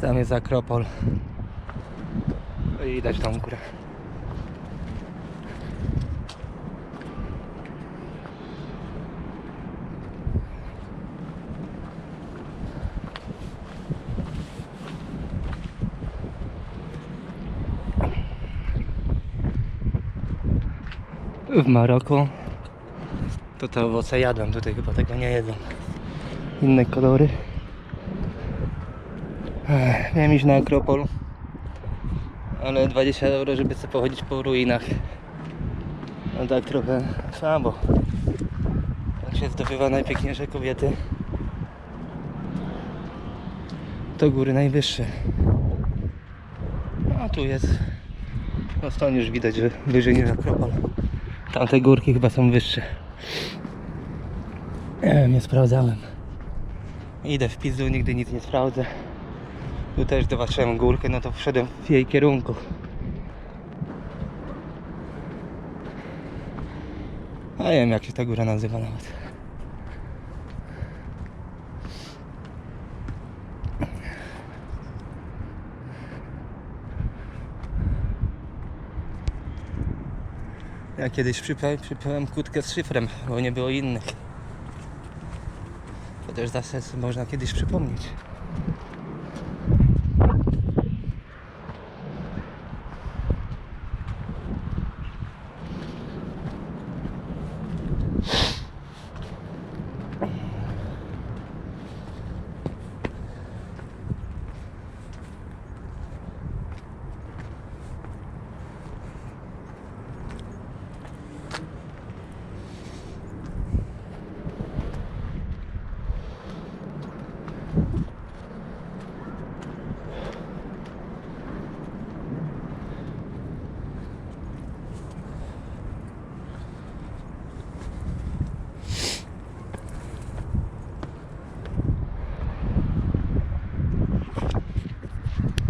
Tam jest Akropol. I widać tą górę. W Maroku to te owoce jadłem, tutaj chyba tego nie jedzą. Inne kolory. Ech, Miałem iść na Akropol, ale 20 euro, żeby sobie pochodzić po ruinach. No tak trochę słabo. Jak się zdobywa najpiękniejsze kobiety, to góry najwyższe. A tu jest, no stąd już widać, że wyżej niż Akropol. Tamte górki chyba są wyższe. Nie nie sprawdzałem. Idę w pizdu, nigdy nic nie sprawdzę. Tu też zobaczyłem górkę, no to wszedłem w jej kierunku. A nie wiem jak się ta góra nazywa nawet. Ja kiedyś przypiąłem, przypiąłem kłódkę z szyfrem, bo nie było innych. To też za sens można kiedyś przypomnieć.